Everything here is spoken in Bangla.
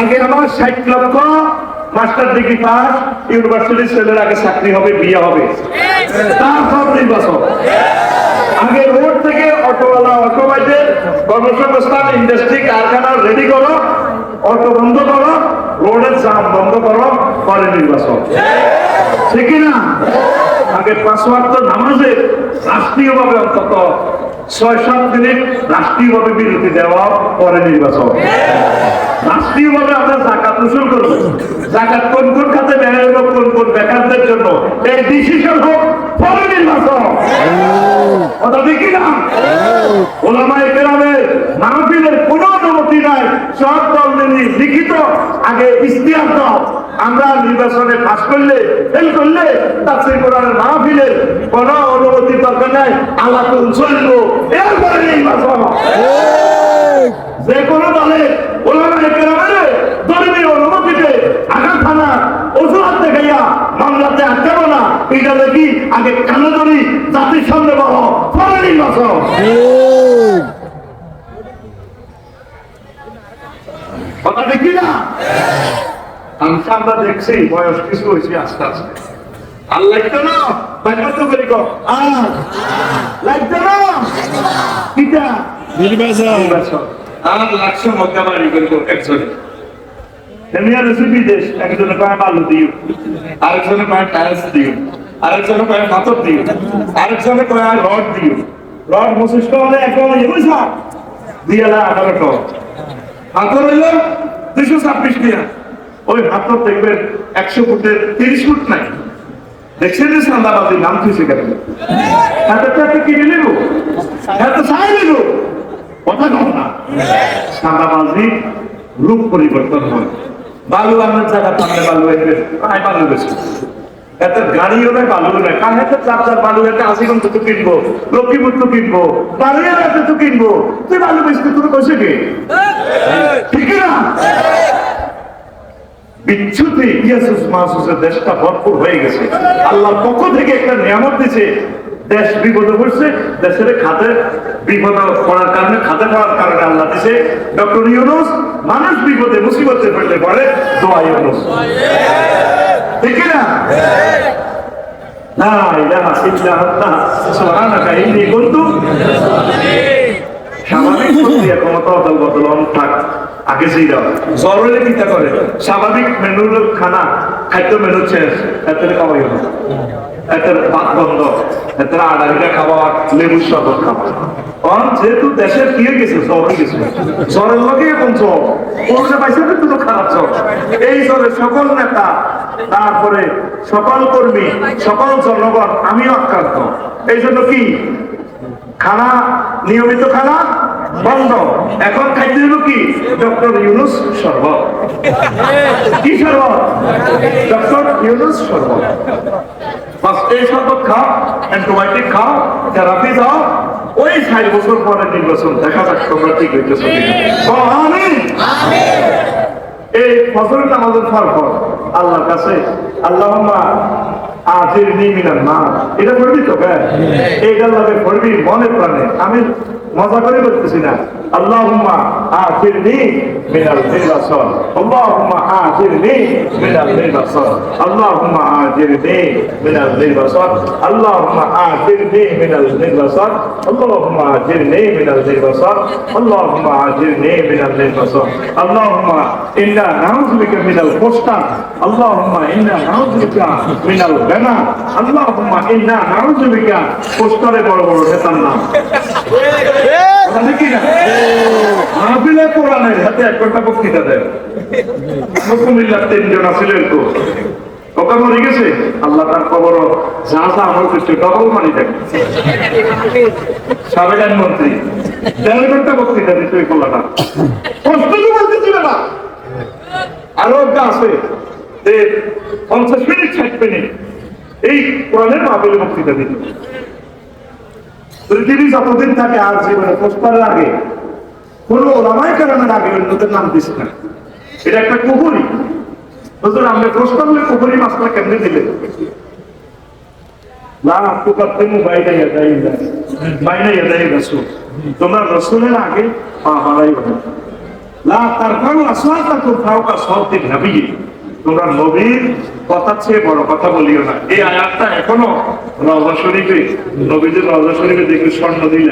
আগে আমার ষাট লক্ষ, মাস্টার ডিগ্রি পাস, ইউনিভার্সিটির ছেলের আগে চাকরি হবে, বিয়ে হবে। তারপর নির্বাচন। আগে রোড থেকে অটোওয়ালা অটো বাইতে কর্মসংস্থান ইন্ডাস্ট্রি কারখানা রেডি করো, অটো বন্ধ করো রোডের জাম বন্ধ করো, পরে নির্বাচন। ঠিক না? আগে পাঁচ ওয়াক্ত নামাজে রাষ্ট্রীয়ভাবে অন্তত ছয় সাত মিনিট রাষ্ট্রীয়ভাবে বিরতি দেওয়া, পরে নির্বাচন। রাষ্ট্রীয়ভাবে আমরা জাকাত উসুল করব। জাকাত কোন কোন খাতে ব্যয় হলো কোন কোন বেকারদের জন্য? এই ডিসিশন হোক পরে নির্বাচন। কথা দেখি না? ওলামাই কেরামের মাহফিলের কোনো অনুমতি নাই। সব দল লিখিত আগে ইস্তিয়ার দাও। আমরা নির্বাচনে পাশ করলে ফেল করলে তাফসীর কোরআনের মাহফিলের কোনো অনুমতি দরকার নাই। আল্লাহ তো এরপরে নির্বাচন যে কোনো দলে ওলামাই কেরামের আগে কানে ধরি জাতির সামনে বলো পরে নির্বাচন। কথা দেখি না আমি আমরা দেখছি বয়স কিছু হয়েছে আস্তে আস্তে। আর লাগতো না? তো করি আর লাগতো না? নির্বাচন। আর লাগছে বাড়ি একজনে। রসি বিদেশ। একজনে কয় বালু দিও। আরেকজনে কয় টাইলস দিও। আরেকজনে কয় পাথর দিও। আরেকজনে কয় রড দিও। রড বৈশিষ্ট্য হলে এখন বুঝা দিয়ালা আঠারোশো পাথর হইল ছাব্বিশ দিয়া ওই পাথর দেখবেন একশো ফুটের, তিরিশ ফুট নাই। দেখছেন যে সান্দাবাদি নাম খুশি কেন হাতে তো একটা কিনে নেব। হ্যাঁ তো সাই কথা কম না। সান্দাবাজি রূপ পরিবর্তন হয়। বালু আমার জায়গা পান্ডে বালু আয় বালু বেশি। এত গাড়িও নয় বালু কার হাতে চার চার বালু? আশিগঞ্জ তো কিনবো লক্ষ্মীপুর তো কিনবো বালিয়ার হাতে তো কিনবো। তুই বালু বেশি কে? ঠিক না? বিচ্ছুতি ইয়াসুস মাসুসের দেশটা ভরপুর হয়ে গেছে। আল্লাহর পক্ষ থেকে একটা নিয়ামত দিছে দেশ বিপদে পড়ছে দেশের খাতে বিপদ পড়ার কারণে খাতে পড়ার কারণে আল্লাহ দিছে ডক্টর ইউনুস মানুষ বিপদে মুসিবতে পড়লে পড়ে দোয়া ইউনুস। ঠিক না? স্বাভাবিক মেনুর খানা, খাদ্য মেনু শেষ। এত খাওয়াই হলো। এত ভাত বন্ধ। এত আড়াইটা খাওয়া, লেবু শরবত খাওয়া। কারণ যেহেতু দেশের কি গেছে, জ্বর হয়ে গেছে। জ্বরের লগে এখন জ্বর। করোনা পাইছে তো খারাপ জ্বর। এই জ্বরে সকল নেতা তারপরে সকল কর্মী সকল জনগণ আমিও আক্রান্ত। এই জন্য কি? খানা নিয়মিত খানা বন্ধ। এখন খাইতে হলো কি? ডক্টর ইউনুস শরবত। কি শরবত? ডক্টর ইউনুস শরবত। বাস এই শরবত খাও অ্যান্টিবায়োটিক খাও থেরাপি দাও। ওই ষাট বছর পরে নির্বাচন দেখা যাক তোমরা ঠিক হইতেছ এই ফজরের নামাজের পর পর আল্লাহর কাছে আল্লাহ আজির নিমিনার মা এটা করবি তো হ্যাঁ? এইটা লাগে করবি মনে প্রাণে। আমি মজা করে করতেছি না। আল্লাহুম্মা আখিরনি মিনাল নির্বাচন আল্লাহুম্মা আখিরনি মিনাল নির্বাচন আল্লাহুম্মা আখিরনি মিনাল নির্বাচন আল্লাহুম্মা আখিরনি মিনাল নির্বাচন আল্লাহুম্মা আখিরনি মিনাল নির্বাচন আল্লাহুম্মা আখিরনি মিনাল নির্বাচন আল্লাহুম্মা ইন্না নাউযু বিকা মিনাল ফুসতান আল্লাহুম্মা ইন্না নাউযু বিকা মিনাল গানা। আল্লাহুম্মা ইন্না নাউযু বিকা ফুসতারে বড় বড় ঠিক না মাহফিলে কোরআনের হাতে এক যা যা আমল করছে ডবল মানি দেয় সাবেক আইনমন্ত্রী দেড় ঘণ্টা বক্তৃতা আছে যে পঞ্চাশ মিনিট, ষাট মিনিট, এই কোরআনের মাহফিলে বক্তৃতা দিত। পৃথিবী যতদিন থাকে, আর জীবনে পোস্টারের আগে কোন ওলামাই কারণের আগে অন্যদের নাম দিস না। এটা একটা কুহুরি হুজুর আমরা প্রশ্ন করলে মাছটা কেমনে দিলে না তুকাত্তিমু বাইনা ইয়াদাই বাইনা ইয়াদাই রাসূল। তোমরা রাসূলের আগে তোমরা নবীর কথা চেয়ে বড় কথা বলিও না। এই আয়াতটা এখনও রাজা শরীফে নবীদের রাজা শরীফে দেখবে স্বর্ণ দিলেন।